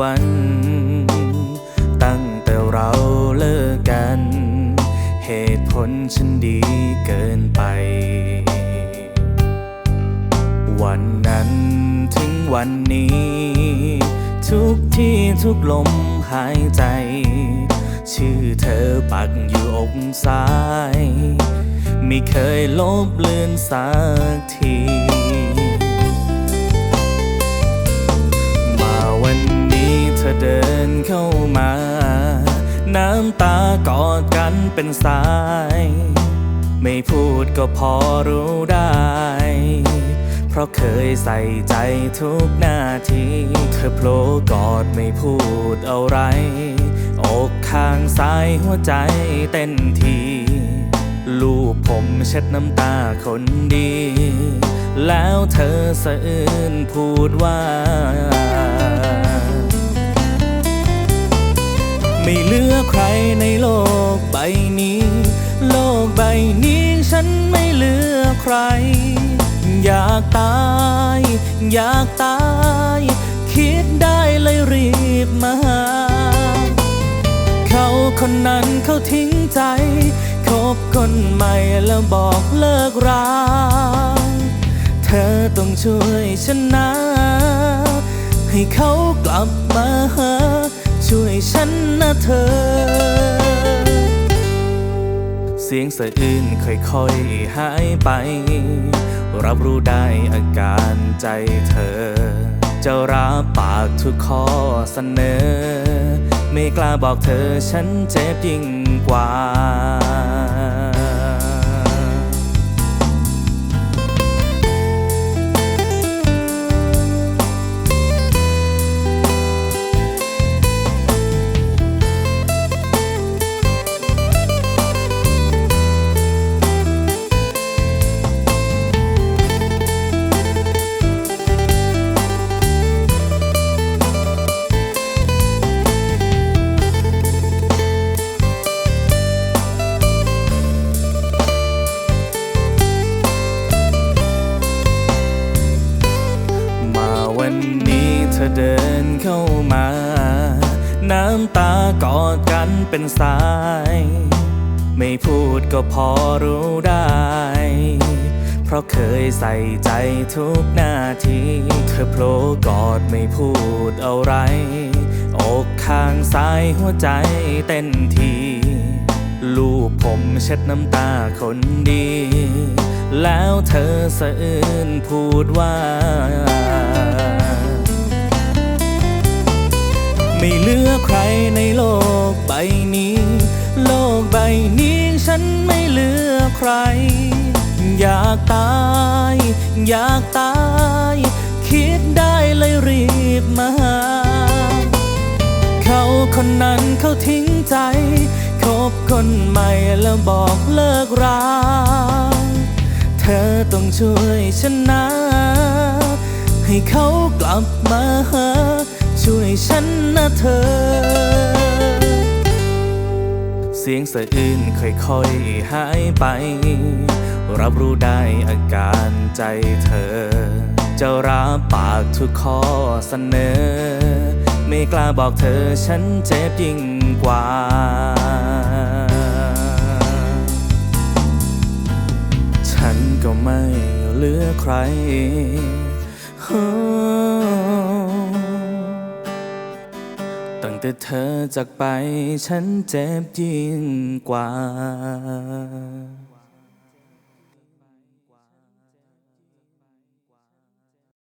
วัน ตั้งแต่เราเลิกกัน เหตุผลฉันดีเกินไป วันนั้นถึงวันนี้ ทุกที่ทุกลมหายใจ ชื่อเธอปักอยู่อกซ้าย ไม่เคยลบเลือนสักที เข้ามา น้ำตากอดกันเป็นสาย ไม่พูดก็พอรู้ได้ เพราะเคยใส่ใจทุกนาที เธอโผล่กอดไม่พูดอะไร อกข้างซ้ายหัวใจเต้นทีลูบผมเช็ดน้ำตาคนดี แล้วเธอสะอื้นพูดว่า ไม่เหลือใครในโลกใบนี้ โลกใบนี้ฉันไม่เหลือใคร อยากตาย อยากตาย คิดได้เลยรีบมาหา เขาคนนั้นเขาทิ้งใจ คบคนใหม่แล้วบอกเลิกราเธอต้องช่วยฉันนะ ให้เขากลับมาหา ช่วยฉันนะเธอ เสียงสะอื้นค่อยๆหายไป รับรู้ได้อาการใจเธอ จะรับปากทุกข้อเสนอ ไม่กล้าบอกเธอฉันเจ็บยิ่งกว่ามา อเดินเข้ามา น้ำตากอดกันเป็นสาย ไม่พูดก็พอรู้ได้ เพราะเคยใส่ใจทุกนาที เธอโผล่กอดไม่พูดอะไร อกข้างซ้ายหัวใจเต้นทีลูบผมเช็ดน้ำตาคนดี แล้วเธอสะอื้นพูดว่า ไม่เหลือใครในโลกใบนี้ โลกใบนี้ฉันไม่เหลือใคร อยากตาย อยากตาย คิดได้เลยรีบมาหาเขาคนนั้นเขาทิ้งใจคบคนใหม่แล้วบอกเลิกราเธอต้องช่วยฉันนะ ให้เขากลับมาหา ช่วยฉันนะเธอ เสียงสะอื้นค่อยๆหายไป รับรู้ได้อาการใจเธอ จะรับปากทุกข้อเสนอ ไม่กล้าบอกเธอฉันเจ็บยิ่งกว่าฉันก็ไม่เหลือใคร ตั้งแต่เธอจากไปฉันเจ็บยิ่งกว่า